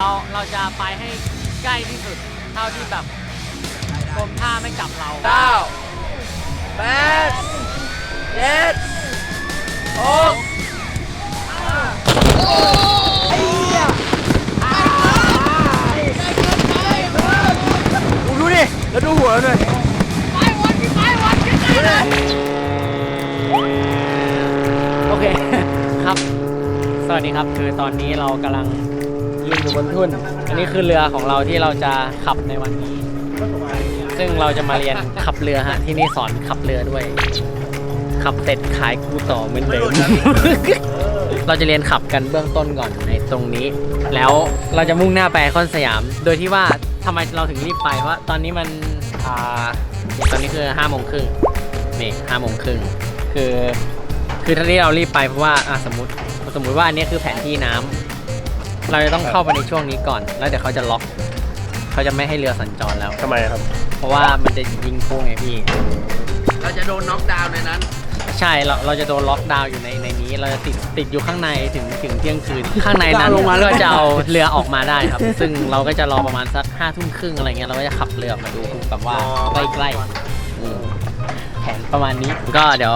เราเราจะไปให้ใกล้ที่สุด เท่าที่แบบกรมท่าไม่จับเราเก้าแปดเจ็ดหกดูดิ แล้วดูหัวหน่อยโอเค ครับ สวัสดีครับคือตอนนี้เรากำลังยืน อยู่บนทุ่น อันนี้คือเรือของเราที่เราจะขับในวันนี้ ซึ่งเราจะมาเรียนขับเรือฮะที่นี่สอนขับเรือด้วย ขับเสร็จขายกูต่อเหมือนเดิม เราจะเรียนขับกันเบื้องต้นก่อนในตรงนี้ แล้วเราจะมุ่งหน้าไปไอคอนสยาม โดยที่ว่าทำไมเราถึงรีบไปเพราะตอนนี้มันอ่าตอนนี้คือห้าโมงครึ่งนี่ห้าโมงครึ่งคือคือถ้าที่เรารีบไปเพราะว่าอะสมมติสมมุติว่าอันนี้คือแผนที่น้ำ เราจะต้องเข้าไปในช่วงนี้ก่อน แล้วเดี๋ยวเขาจะล็อก เขาจะไม่ให้เรือสัญจรแล้ว ทำไมครับ เพราะว่ามันจะยิงพุ่งไงพี่ เราจะโดนน็อกดาวน์ในนั้น ใช่เราเราจะโดนล็อกดาวน์อยู่ในในนี้ เราจะติดติดอยู่ข้างในถึงถึงเที่ยงคืน ข้างในนั้นก็เอาลงมาแล้วก็จะเอาเรือออกมาได้ครับ ซึ่งเราก็จะรอประมาณสักห้าทุ่มครึ่งอะไรเงี้ย เราก็จะขับเรือออกมาดูแบบว่าใกล้ๆอืมแผนประมาณนี้ ก็เดี๋ยว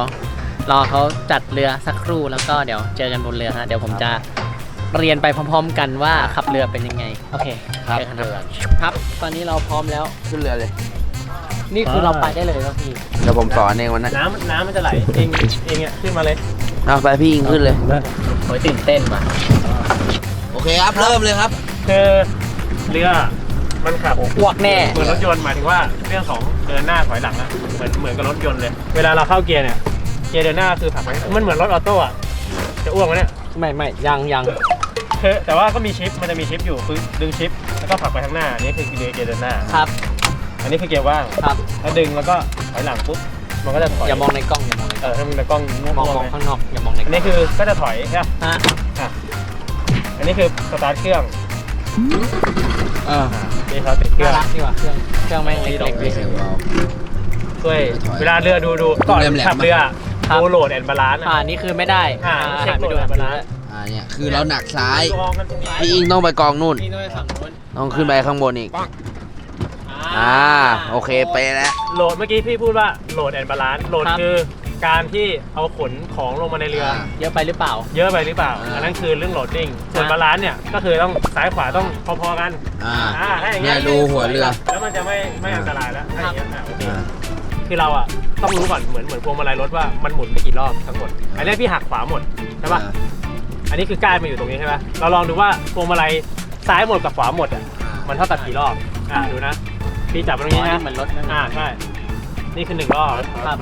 รอเขาจัดเรือสักครู่แล้วก็เดี๋ยวเจอกันบนเรือฮะ เดี๋ยวผมจะ เรียนไปพร้อมๆ กันว่าขับเรือเป็นยังไง โอเคครับ เจอกันครับครับ ตอนนี้เราพร้อมแล้ว ขึ้นเรือเลย นี่คือเราไปได้เลยครับพี่เดี๋ยวผมสอนเองวันนั้นน้ำน้ำมันจะไหลเองเองเนี่ยขึ้นมาเลยเอาไปพี่ยิงขึ้นเลย โอ้ยตื่นเต้นว่ะโอเคครับ เริ่มเลยครับ คือเรือมันขับอ้วกแน่ เหมือนรถยนต์หมายถึงว่าเรื่องของเดินหน้าถอยหลังอะเหมือนเหมือนกับรถยนต์เลย เวลาเราเข้าเกียร์เนี่ยเกียร์เดินหน้าคือผลักไปมันเหมือนรถออโต้อะจะอ้วกไหมเนี่ย ไม่ไม่ยังยัง คือแต่ว่าก็มีชิปมันจะมีชิปอยู่คือดึงชิปแล้วก็ผลักไปข้างหน้าอันนี่คือเกียร์เดินหน้า ครับ อันนี้คือเกียร์ว่างครับ แล้วดึงแล้วก็ถอยหลังปุ๊บมันก็จะถอยอย่ามองในกล้องอย่ามองในกเอล้องอถ้ามึงในกล้องง่วงมองๆมองไหมข้างนอกอย่ามองในกอันล้องนี้คือก็จะถอยใช่ปะฮะอะอันนี้คือสตาร์ทเครื่องอ่านี่เขาติดเครื่น่าองรักดีกว่าเครื่องเครื่องแม่งเล็กๆไม่ดี เสียงเบาช่วยถอยเวลาเรือดูดูก่อนแหลมๆขับเรือครับ ดูโหลดแอนบาลานซ์ อ่านี่คือไม่ได้อ่าอ่าเช็คหันไปดูโหลดหันไปดูแบบนั้นอ่า เนี่ยคือเราหนักซ้ายกองกันตรงซ้ายพี่อิงต้องไปกองนู่น นี่ต้องไปฝั่งนู้นต้องขึ้นไปข้างบนอีก อ่า โอเคไปแล้ว โหลดเมื่อกี้พี่พูดว่าโหลดแอนบาลานซ์โหลดคือการที่เอาขนของลงมาในเรือเยอะไปหรือเปล่า เยอะไปหรือเปล่า อ่า อันนั้นคือเรื่องโหลดดิ้งส่วนอ่าบาลานซ์เนี่ยก็คือต้องซ้ายขวาต้องพอๆกัน อ่า อ่าถ้าอย่างเนี่เงี้ยดูหัวเรือ แล้วมันจะไม่ไม่อันตรายแล้วถ้าอย่างเงี้ยอะโอเคอ่า คือเราอะต้องรู้ก่อนเหมือนเหมือนพวงมาลัยรถว่ามันหมุนไปกี่รอบทั้งหมด อันนี้พี่หักขวาหมดใช่ปะอั นนี้คือก้านมาอยู่ตรงนี้ใช่ปะเราลองดูว่าพวงมาลัยซ้ายหมดกับขวาหมดอะมันเท่ากับกี่รอบอ่าดูนะพี่จับตรงอ๋นี้อนี่นะเหมือนรถนั่นอ่าใช่นี่คือหนึ่งรอบครับ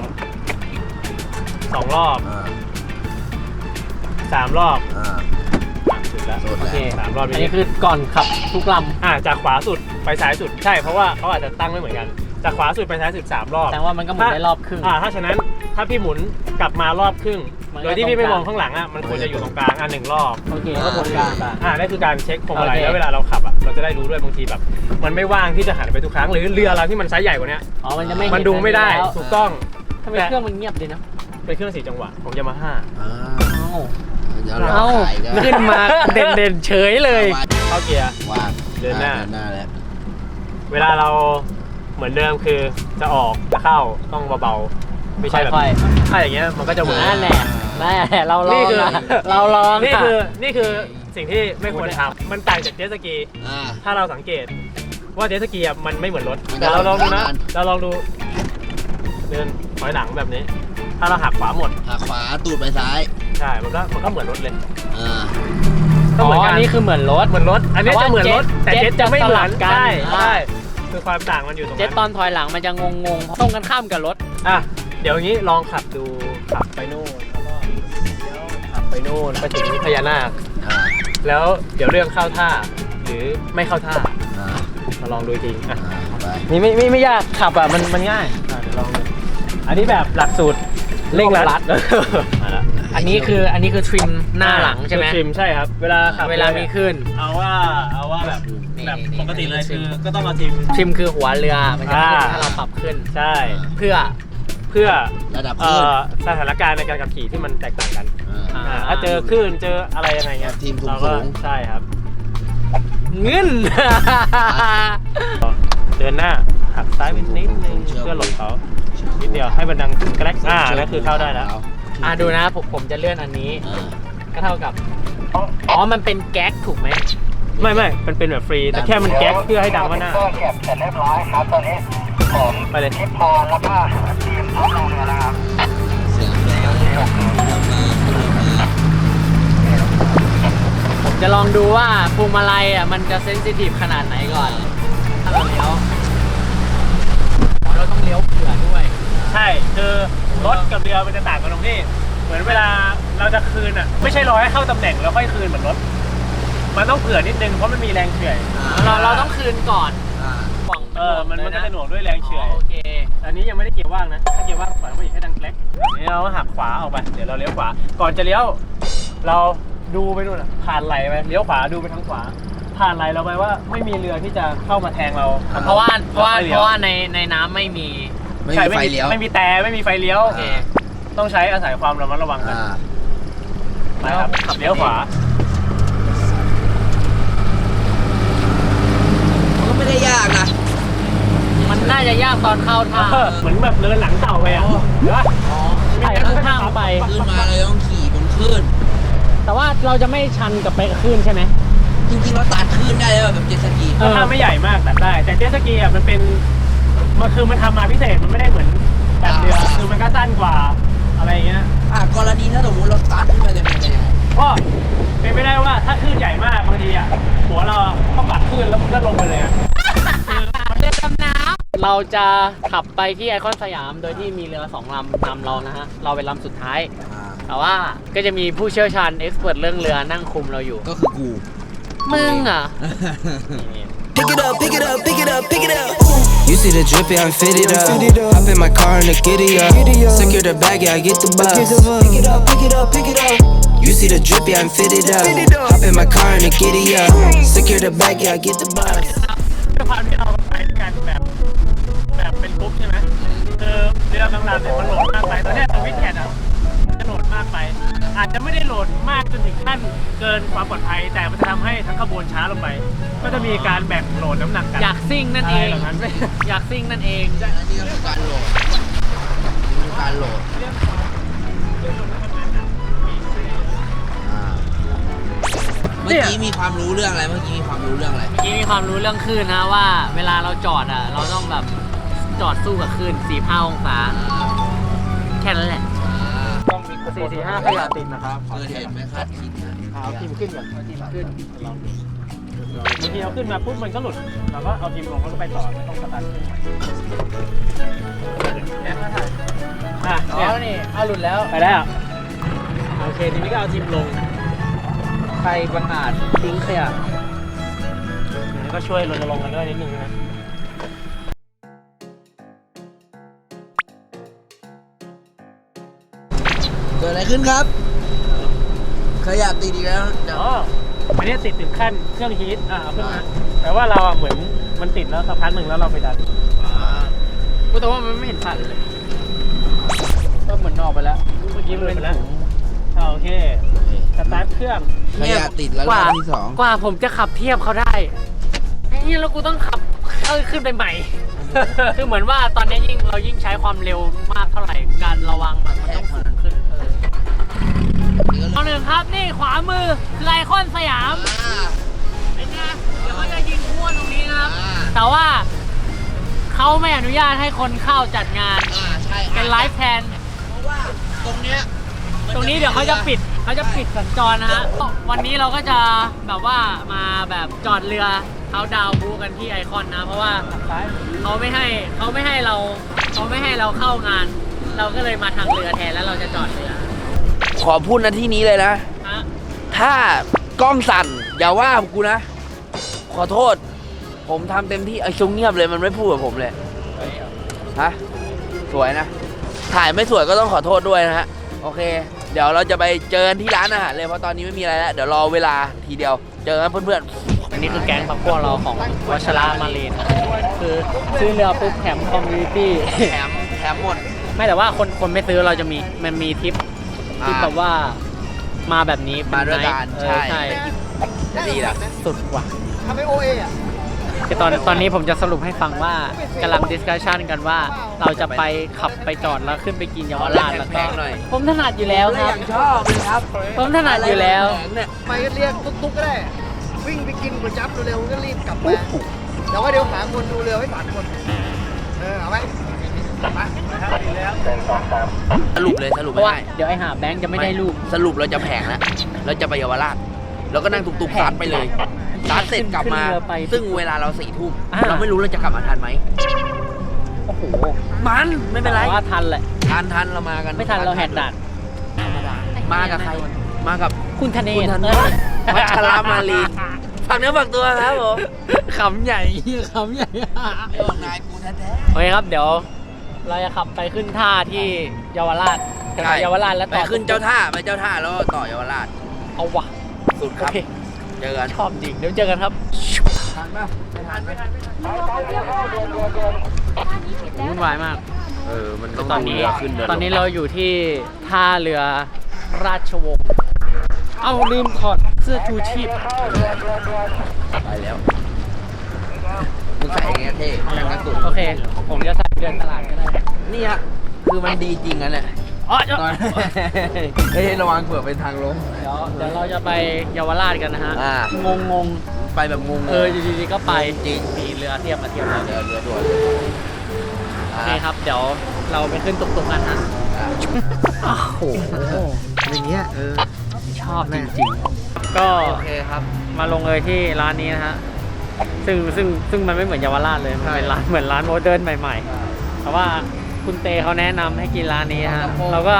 สองรอบอ่าสามรอบอ่าอะสุดแล้วสุดโอแล้วเคสามรอบอันนี้คือก่อนขับทุกลอ่าจากขวาสุดไปซ้ายสุดใช่เพราะว่าเขาอาจจะตั้งไม่เหมือนกันจากขวาสุดไปซ้ายสุดสามรอบำแต่ว่ามันก็หมุนได้รอบครึ่งอ่าถ้าฉะนั้นถ้าพี่หมุนกลับมารอบครึ่งมันก็ โดยที่พี่ไม่ตรงกลางมองข้างหลังอะมันควรจะอยู่ตรงกลางอะหนึ่งรอบโอเคก็วนกลางไปอ่านั่นคือการเช็คพวงมาลัยโอเค แล้วเวลาเราขับอะเราจะได้รู้ด้วยบางทีแบบ มันไม่ว่างที่จะหันไปทุกครั้งหรือเรือเราที่มันไซส์ใหญ่กว่าเนี้ยอ๋อมันจะไม่เห็มันดูไม่ได้แล้วถูกต้องทำไมเครื่องมันเงียบดีนะเป็นเครื่องสี่จังหวะของยามาฮ่า อ่าเอ้า เดี๋ยวเราเอ้าขายกันขึ้นมาเด่นเด่นๆเฉยเลย เข้าเกียร์ วางเดินหน้าเดินหน้าแล้วเวลาเราเหมือนเดิมคือจะออกจะเข้าต้องเบาๆ ไม่ใช่แบบค่อยถ้าอย่างเงี้ยมันก็จะเหมือนนั่นแหละนั่นแหละเราลนี่องคืออะเราลองนี่ะคือนี่คือสิ่งที่ไม่ควรทำมันต่างจากเจ็ตสกี อ่า ถ้าเราสังเกตว่าเจ็ตสกีอะมันไม่เหมือนรถมันแต่เราลองดูนะ มัน เราลองดูเดินถอยหลังแบบนี้ ถ้าเราหักขวาหมดหักขวาตูดไปซ้าย ใช่มันก็มันก็เหมือนรถเลยอ่า ก็อ๋เหมือนอกัอันนนี้คือเหมือนรถ เหมือนรถ อันนี้แต่ว่าจะเหมือนรถ เจ็ตแต่เจ็ตจะไม่เหมือนเจ็ตจะสลับกัน ใช่อ่าใช่คือความต่างมันอยู่ตรงเจ็ตนั้นตอนถอยหลังมันจะงงงๆตรงกันข้ามกับรถ อะ เดี๋ยวอย่างนี้ลองขับดูขับไปนู่นแล้วก็เดี๋ยวขับไปนู่นไปถึงพญานาค อ่าแล้วเดี๋ยวเรื่องเข้าท่า หรือไม่เข้าท่าอ่ามาลองดูจริงอะ อ่าไปนี่ไม่ไม่ไม่ยากขับอะมันมันง่ายอะเดี๋ยวลองดูอันนี้แบบหลักสูตรเร่งรัด มาละอันนี้คืออันนี้คือทริมหน้าหลังใช่ไหมคือทริมใช่ครับ เวลาขับเวลามีขึ้น เอาว่าเอาว่าแบบนี่แบบนี่ปกติเลยนี่คือ ก็ต้องเอาทริม ทริมคือหัวเรือมันจะขึ้นอ่า ถ้าเราปรับขึ้น ใช่ เพื่อ เพื่อระดับเอ่ขึ้นอสถานการณ์ในการขับขี่ที่มันแตกต่างกันอ่า อ่าอ่าถ้าเจอคลื่นเจออะไรยังไงเงี้ยทีมสูงๆ เราก็ใช่ครับเงิน เดินหน้าหักซ้ายไปนิดนึงเพื่อหลบเขานิดเดียวให้มันดังแกรกอ่านั่นคือเข้าได้แล้ว อะดูนะผมผมจะเลื่อนอันนี้ก็เท่ากับอ๋อมันเป็นแก๊กถูกไหมไม่ไม่มันเป็นแบบฟรี แต่แค่มันแก๊กเพื่อให้ดังว่าหน้าก็เก็บเสร็จเรียบร้อยครับตอนนี้ผมไปเลย ทิพพรแล้วก็ทีม พร้อมลงเรือแล้วครับเสียงเพลงเรือมาเรือมาผมจะลองดูว่าพวงมาลัยอะมันจะเซนซิทีฟขนาดไหนก่อน ถ้าเราเลี้ยวอ๋อเราต้องเลี้ยวเผื่อด้วย ใช่คือรถกับเรือมันจะต่างกันตรงที่เหมือนเวลาเราจะคืนอะ ไม่ใช่รอให้เข้าตำแหน่งแล้วค่อยคืนเหมือนรถ มันต้องเผื่อนิดนึงเพราะมันมีแรงเฉื่อยเราเราต้องคืนก่อนอ่าหวัง เออมันมันก็จะหน่วงด้วยแรงเฉื่อยโอเค อันนี้ยังไม่ได้เกียร์ว่างนะ ถ้าเกียร์ว่างปล่อยมันอยู่แค่ดังแกลกอันนี้เราหักขวาออกไป เดี๋ยวเราเลี้ยวขวา ก่อนจะเลี้ยว เราดูไปนู่นอะ ผ่านไหลไป เลี้ยวขวาดูไปทางขวา ผ่านไหลเราไปว่าไม่มีเรือที่จะเข้ามาแทงเรา เพราะว่าเพราะว่าค่อยเพลี้ยราะว่าในในน้ำไม่มีไม่ใช่มีไฟเลี้ยว ไม่มีแต่ไม่มีไฟเลี้ยวโอเคต้องใช้อาศัยความระมัดระวังกันอ่าไปครับแล้วขับเลี้ยวขวามันก็ไม่ได้ยากนะมั นน่าจะยากตอนเข้าท่าเออเหมือนแบบเดินหลังเต่าไปอะเห็นปะอ๋อใช่ข้างๆไป ขึ้นมาเราต้องขี่บนคลื่นแต่ว่าเราจะไม่ชันกับไปกับคลื่นใช่ไหมจริงๆเราตัดคลื่นได้แล้วแบบเจ็ตสกีเออ ถ้าไม่ใหญ่มากตัดได้ แต่เจ็ตสกีอะมันเป็นมันคือมันทำมาพิเศษมันไม่ได้เหมือนแบบเรือคือมันก็สั้นกว่าอะไรอย่างเงี้ย อ่ากรณีถ้าสมมติเราตัดขึ้นมาจะเป็นยังไงก็เป็นไม่ได้ว่าถ้าคลื่นใหญ่มากบางทีอะหัวเราต้องปัดคลื่นแล้วมันก็ลงไปเลยอะ เรือดำน้ำ เราจะขับไปที่ไอคอนสยามโดยที่มีเรือสองลำนำเรานะฮะ เราเป็นลำสุดท้ายอ่าแต่ว่าก็จะมีผู้เชี่ยวชาญเอ็กซ์เพรสเรื่องเรือนั่งคุมเราอยู่ ก็คือกู มึงอะ Pick it up, pick it up, pick it up, pick it up. You see the drip, yeah, I'm fitted up. Hop in my car and the giddy up. Secure the bag, yeah, I get the bus. Pick it up, pick it up, pick it up. You see the drip, yeah, I'm fitted up. Hop in my car and the giddy up. Secure the bag, yeah, I get the bus. ด้วยความที่เรา คือเรือบางลำเนี่ยมันโหลดมากไปตอนเนี้ยตัววิทแคทอะจะโหลดมากไป อาจจะไม่ได้โหลดมากจนถึงขั้นเกินความปลอดภัย แต่มันจะทำให้ทั้งขบวนช้าลงไป ก็จะมีการแบ่งโหลดน้ำหนักกันอยากซิ่งนั่นเองอะไรแบบนั้นอยากซิ่งนั่นเองอันนี้ก็คือการโหลดคือการโหลดอ่าเมื่อกี้มีความรู้เรื่องอะไร เมื่อกี้มีความรู้เรื่องอะไร เมื่อกี้มีความรู้เรื่องคลื่นนะว่า เวลาเราจอดอะ เราต้องแบบ จอดสู้กับคลื่น45องศาแค่นั้นแหละ ต้องมีสี่สี่ห้าขยะติดนะครับเกิดเหตุไม่คาดคิดนะเอาทีมขึ้นก่อนเอาทีมขึ้นลองดูบางทีเอาขึ้นมาปุ๊บมันก็หลุดเราก็เอาทีมลงแล้วก็ไปต่อไม่ต้องสตาร์ทขึ้นใหม่เนี่ยถ้าถ่ายอะอ๋เนี่ยอนี่เอาหลุดแล้วไปแล้วโอเคทีนี้ก็เอาทีมลงใครประกาศทิ้งขยะแล้วก็ช่วยรณรงค์กันด้วยนิดนึงนะ เกิดอะไรขึ้นครับ ขยะติดอีกแล้วเดี๋ยวอ๋ออันนี้ติดถึงขั้นเครื่องฮีทอะเอาขึ้นมาแต่ว่าเราอะเหมือนมันติดแล้วสักพักหนึ่งแล้วเราไปดันกูแต่ว่ามันไม่เห็นสั่นเลยก็เหมือนออกไปแล้วเมื่อกี้มันเป็นแล้วอ่าโอเคสตาร์ทเครื่องขยะติดแล้วกรอว่าบที่สองกว่าผมจะขับเทียบเขาได้ไอ้เหี้ยแล้วกูต้องขับเออขึ้นไปใหม่ คือเหมือนว่าตอนนี้ยิ่งเรายิ่งใช้ความเร็วมากเท่าไหร่การระวังแบบมันต้องสูง นี่ก็เลเอายหนึ่งครับ นี่ขวามือคือไอคอนสยามอ่าเป็นไงเดี๋ยวเขาจะยิงพั่วตรงนี้นะครับอ่าแต่ว่าเขาไม่อนุญาตให้คนเข้าจัดงาน อ่าใช่เป็นไลฟ์แทน เพราะว่าตรงเนี้ยมัตรงนี้เดี๋ยวเขาจะปิดเขาจะปิดสัญจรนะฮะ วันนี้เราก็จะแบบว่ามาแบบจอดเรือเขาดาวน์บูกันที่ไอคอนนะ เพราะว่าซ้ายเขาไม่ให้เขาไม่ให้เราเขาไม่ให้เราเข้างาน เราก็เลยมาทางเรือแทนแล้วเราจะจอดเรือ ขอพูดนะที่นี้เลยนะ ฮะถ้ากล้องสั่น อย่าว่ากูนะ ขอโทษ ผมทำเต็มที่ไอ้ชงเงียบเลยมันไม่พูดกับผมเลย ฮะ สวยนะ ถ่ายไม่สวยก็ต้องขอโทษด้วยนะฮะ โอเค เดี๋ยวเราจะไปเจอกันที่ร้านอาหารเลยเพราะตอนนี้ไม่มีอะไรแล้ว เดี๋ยวรอเวลาทีเดียว เจอกันเพื่อนอันนี้คือแก๊งพักพวกเราของวัชรามารีนคือซื้อเรือปุ๊บแถมคอมมูนิตี้ ๆ แถมแถมหมด ไม่แต่ว่าคนคนไม่ซื้อเราจะมีมันมีทิป ที่อ่าแบบว่ามาแบบนี้เป็มาด้วยกันไเออใช่ ใช่จะดีเหรอ สุดว่ะ ทำให้โอเออะ คือตอนตอนนี้ผมจะสรุปให้ฟังว่ากำลังดิสคัชชันกันว่า เราจะไปขับไปจอดแล้วขึ้นไปกินเยาวราชแล้วแพก็งๆหน่อย ผมถนัดอยู่แล้วแล้ควรับยังชอบเลยครับผมถนัดอยู่แล้วะไรเนี่ยไปก็เรียกตุ๊กๆก็ได้ วิ่งไปกินก๋วยจั๊บเร็วๆก็รีบกลับมาแต่ว่าเดี๋ยวหาคนดูเรือให้สามคน เออ เอาไหมไป สรุปเลยสรุปเพราะว่าไม่ได้เดี๋ยวไอ้หาแบงค์จะไม่ได้ลูกสรุปเราจะแผงแล้วเราจะไปเยาวราชแล้วก็นั่งตุกๆซัดไปเลยซัดเสร็จกลับมา ขึ้นเรือไป ซึ่งเวลาเราสี่ทุ่มอ่า เราไม่รู้เราจะกลับมาทันไหมโอ้โหมันไม่เป็นไรแต่ว่าทันแหละ ทันทันเรามากันไม่ทันเราแหกด่าน มากับใครมากับ คุณธเนศคุณธเนศวัชรามาลี ฝากเนื้อฝากตัวครับผมขำใหญ่ขำใหญ่บอกนายกูแท้โอเคครับ เดี๋ยว เราจะขับไปขึ้นท่าที่เยาวราชๆจากเยาวราชแล้วไปต่อขึ้นเจ้าท่าไปเจ้าท่าแล้วก็ต่อเยาวราชเอาวะสุดคโอรับเคเจอกันชอบจริงเดี๋ยวเจอกันครับทันป่ะไม่ทันไม่ทันวุ่นวายมากเออมันต้องตอนนี้เรือขึ้นเรือลงตอนนี้เราอยู่ที่ท่าเรือราชวงศ์เอ้าลืมถอดเสื้อชูชีพไปแล้วมึง ใส่อย่างเงี้ยเท่แม่งกระตุกโอเค ผมจะใส่เดินตลาดก็ได้นี่ฮะคือมันดีจริงนะเนี่ยอ๋อเดี๋ยวตอน เฮ้ยระวังเผื่อเป็นทางล้ม เดี๋ยวเดี๋ยวเราจะไปเยาวราชกันนะฮะ อ่า งงงงไปแบบงงๆเอออยู่ดีๆก็ไปจริงมีเรือเทียบมาเทียบเรือแล้วเรือเรือด่วนโอเคครับ เดี๋ยวเราไปขึ้นตุกๆกันฮะอะโอ้โหอย่างเงี้ยเออ ชอบจริงๆ ก็โอเคครับ มาลงเลยที่ร้านนี้นะฮะ ซึ่งซึ่งซึ่งมันไม่เหมือนเยาวราชเลยมันเป็นร้านเหมือนร้านโมเดิร์นใหม่ ๆ แต่ว่าคุณเตเขาแนะนำให้กินร้านนี้ฮะเราก็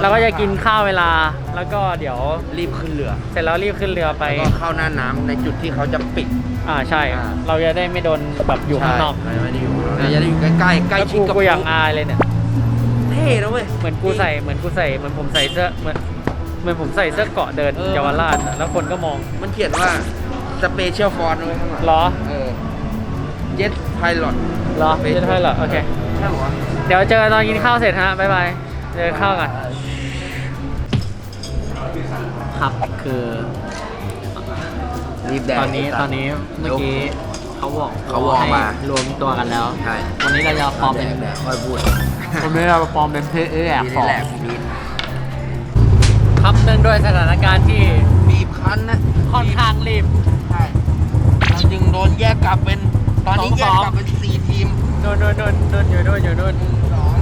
เราก็จะกินข้าวเวลาแล้วก็เดี๋ยวรีบขึ้นเรือ เสร็จแล้วรีบขึ้นเรือไปแล้วก็เข้าหน้าน้ำในจุดที่เขาจะปิด อ่าใช่อ่าเราจะได้ไม่โดนแบบอยู่ข้างนอกใช่ไม่ได้อยู่เราจะได้อยู่ใกล้ๆใกล้แล้วชิกูดกับกูอยากอายเลยเนี่ยเท่นะเว้ยเหมือนกูใส่เหมือนกูใส่เหมือนผมใส่เสื้อเหมือนเหมือนผมใส่เสื้อเกราะเดินเออเยาวราชอะแล้วคนก็มองมันเขียนว่า สเปเชียลฟอนต์ไว้ข้างหลังเหรอเออเจ็ตไพลอตเหรอไม่ใช่เหรอโอเค ใช่เหรอวะเดี๋ยวเจอกันตอนกินข้าวเสร็จฮะบ๊ายบายเจอข้าวกันครับคือรีบแดงตอนนี้ตอนนี้เมื่อกี้เขาบอกเขาบอกให้มารวมตัวกันแล้วใช่วันนี้เราจะปลอมแดเป็นงแดงค่อยพูดวันนี้เราปลอมเป็นเพื่อแอบทีขอนี้งแหละทีนี้ครับเนื่องด้วยสถานการณ์ที่บีบคั้นนะค่อนข้างรีบใช่เราจึงโดนแยกกลับเป็นตอนนี้สแยอกงสองกลับเป็นสี่ทีมนู่นนู่นนู่นนู่นอยู่นู่นอยู่นู่นสอง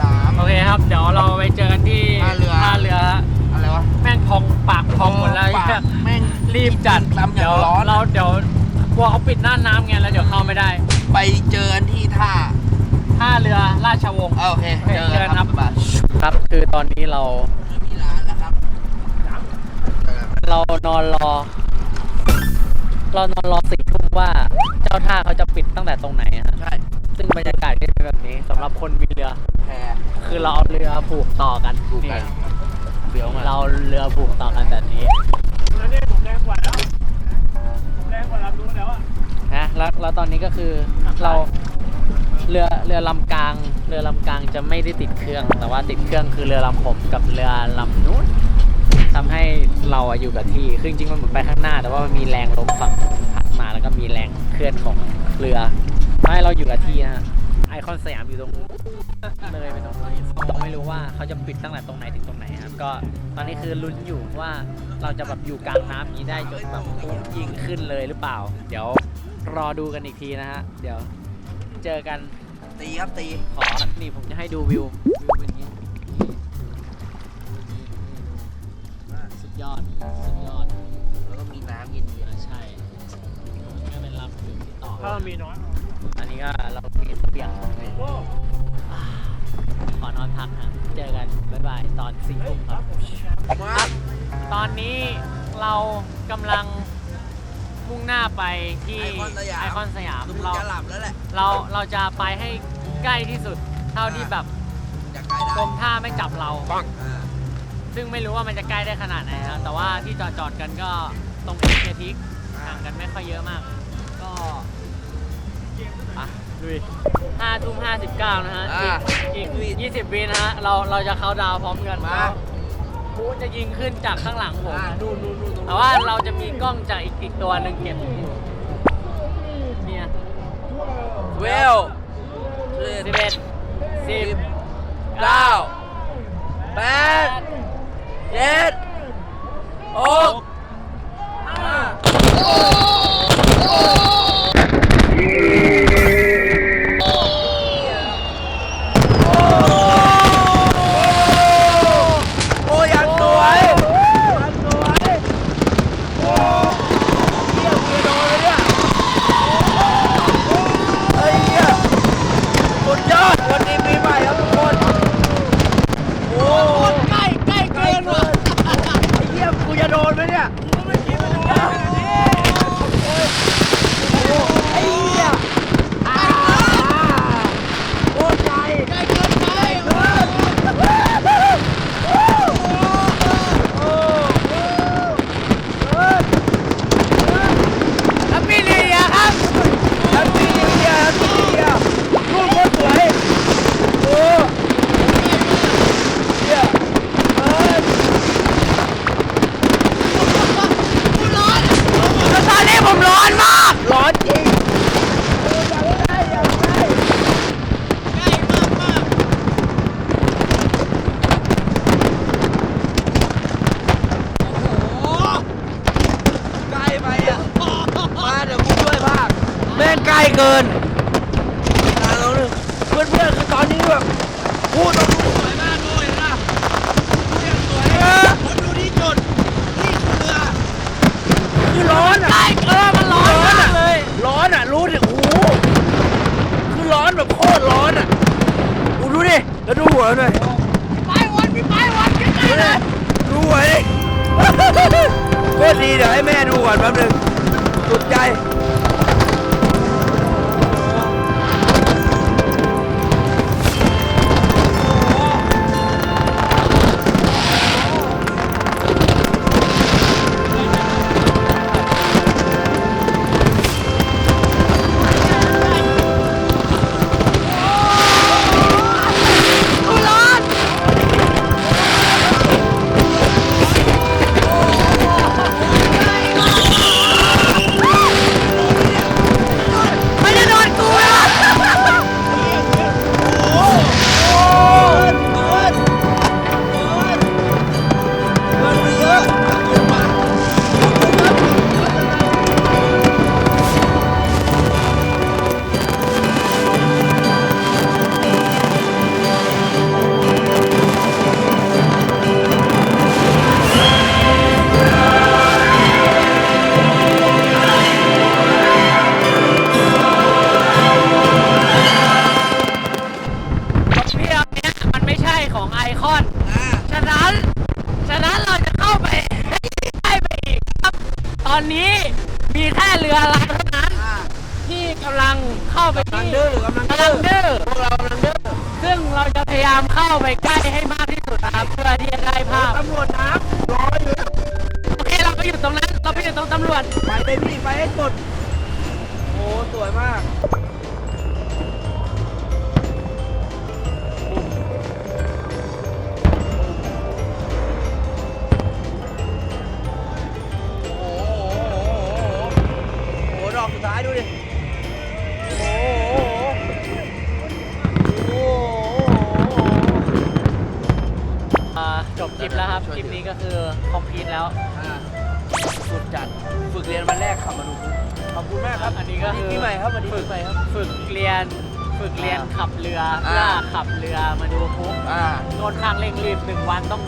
สามโอเคครับ เดี๋ยวเราไปเจอกันที่ท่าเรือท่าเรือฮะอะไรวะแม่งพองปากพองหมดแล้วปากแม่งรีบจัดลำอย่าเดี๋งยวร้อนเราเดี๋ยวกลัวเขาปิดหน้าน้ำไงแล้วเดี๋ยวเข้าไม่ได้ ไปเจอกันที่ท่าท่าเรือราชวงศ์โอเคโอเคเจอกันครับเจอกันครับบ๊ายบายครับคือตอนนี้เรามีร้านแล้วครับเรานอนรอ เรานอนรอสี่ทุ่มว่าเจ้าท่าเขาจะปิดตั้งแต่ตรงไหนฮะใช่ซึ่งบรรยากาศก็จะเป็นแบบนี้สำหรับคนมีเรือ แพรคือเราเอาเรือผูกต่อกันผูกกันนี่เฟี้ยวมากเราเรือผูกต่อกันแบบนี้แล้วเนี่ยผมแรงกว่าแล้วผมแรงกว่าลำนู้นแล้วอะนะแล้วแล้วตอนนี้ก็คือเราเรือเรือลำกลาง เรือลำกลางจะไม่ได้ติดเครื่อง แต่ว่าติดเครื่องคือเรือลำผมกับเรือลำนู้นทำให้เราอะอยู่กับที่คือจริงๆมันเหมือนไปข้างหน้า แต่ว่ามันมีแรงลมฝั่งพัด มีแรงเคลื่อนของเรือทำให้เราอยู่กับที่นะฮะไอคอนสยามอยู่ตรงนู้นเลยไปตรงนี้เราไม่รู้ว่าเขาจะปิดตั้งแต่ตรงไหนถึงตรงไหนครับก็ตอนนี้คือลุ้นอยู่ว่าเราจะแบบอยู่กลางน้ำอย่างนี้ได้จนแบบยิงขึ้นเลยหรือเปล่า เดี๋ยวรอดูกันอีกทีนะฮะเดี๋ยวเจอกันตีครับตีขอนี่ผมจะให้ดูวิววิวเป็นอย่างนี้สุดยอดสุดยอดแล้วก็มีน้ำเย็นอ่าใช่ ก็เป็นลำวิวที่ต่อถ้าเรามีน้อยอันนี้ก็เรามีเสบียงอ่าขอนอนพักฮะเจอกันบ๊ายบายตอนสี่ทุ่มครับๆมาตอนนี้เรากำลังมุ่งหน้าไปที่ไอคอนสยาม ไอคอนสยามคือมึงเราจะหลับแล้วแหละ เราเราจะไปให้ใกล้ที่สุด เท่าที่แบบจะใกล้ได้กรมท่าไม่จับเรา อ่าซึ่งไม่รู้ว่ามันจะใกล้ได้ขนาดไหนครับแต่ว่าที่จอดจอดๆกันก็ตรงเอเชียทิกห่างกันไม่ค่อยเยอะมาก ก็อะลุยห้าทุ่มห้าสิบเก้านะฮะอีกอีกยี่สิบวินะฮะ เราเราจะเข้าน์ดาวน์พร้อมกันมาพลุจะยิงขึ้นจากข้างหลังผมอ่านู่นนู่นนู่นตรงแต่ว่าเราจะมีกล้องจากอีกอีกตัวหนึ่งเก็บเนี่ยเวลสิบเอ็ดสิบเก้าแปดเจ็ดหกห้าโวหน่อยไปวันพี่ไปวันพี่ไปดูดิดูหัวดิโคตรดีเดี๋ยวให้แม่ดูก่อนแป๊บนึงสุดใจ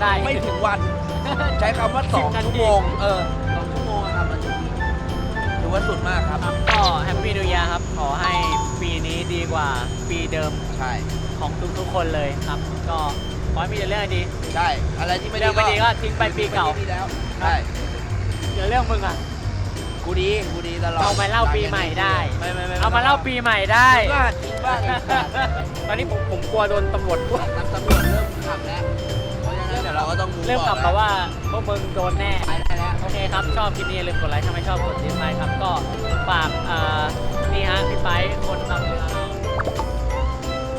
ได้ ไม่ถึงวัน ใช้คำว่าสองสิบนาที ชั่วโมงเออสองชั่วโมงอะครับมันจะดีถือว่าสุดมากครับครับก็แฮปปี้นิว e a ครับ ขอให้ปีนี้ดีกว่าปีเดิมใช่ ของทุกๆคนเลยครับ ก็ขอให้มีแต่เรื่องดีใช่ อะไรที่ไม่เรื่องไม่ดีก็ทิ้งไปปีเก่าไม่ดีแล้วใช่เดี๋ยวเรื่องมึงอะ กูดีกูดีตลอดเอามาเล่าปีใหม่ได้ ไม่ไม่ไม่เอามาเล่าปีใหม่ได้ บ้าจริงบ้าจริงบ้าตอนนี้ผมผมกลัวโดนตำรวจพวกตำรวจเริ่มขับแล้ว เพราะฉะนั้นเดี๋ยวเราก็ต้องเริ่มกลับมาว่าพวกมึงโดนแน่ ไปได้แล้ว โอเคครับ ชอบคลิปนี้อย่าลืมกดไลค์ถ้าไม่ชอบกดดิสไลค์ครับ ก็ฝากอ่านี่ฮะพี่ไปคนขับเรือ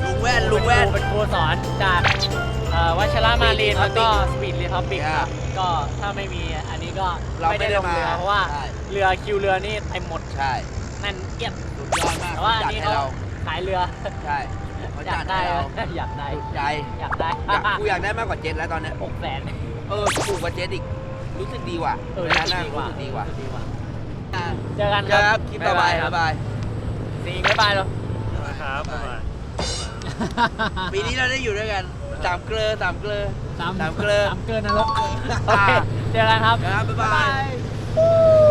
ลุงแว่น ลุงแว่น เป็นครูสอนจากอ่อ่อวัชระมารีนแล้วก็สปีดรีทับบิกคครัรับบก็ถ้าไม่มีอันนี้ก็เราไม่ได้ไม่ได้ลงเรือมาเพราะว่าใช่ เรือคิวเรือนี่เต็มหมดใช่แน่นเอียดสุดยอดมากแต่ว่าอันจัดนี้ให้เขาเราขายเรือ ใช่เขา อยาจักดได้ให้เราอยากได้สุดใจอยากได้อยากกูอยากได้มากกว่าเจ็ตแล้วตอนเนี้ยหกแสนเออถูกกว่าเจ็ตอีก รู้สึกดีว่ะเออเวลานั่งรู้สึกดีกว่ารู้สึกดีกว่าอะเจอกันเจอครับคลิปต่อไปครับ๊ายบายสีบ๊ายบายเหรอครับประมาณ ปีนี้เราได้อยู่ด้วยกันสามเกลือสามเกลือ สามสามเกลือสามเกินนรกโอเคเจอกันครับครับบ๊ายบายย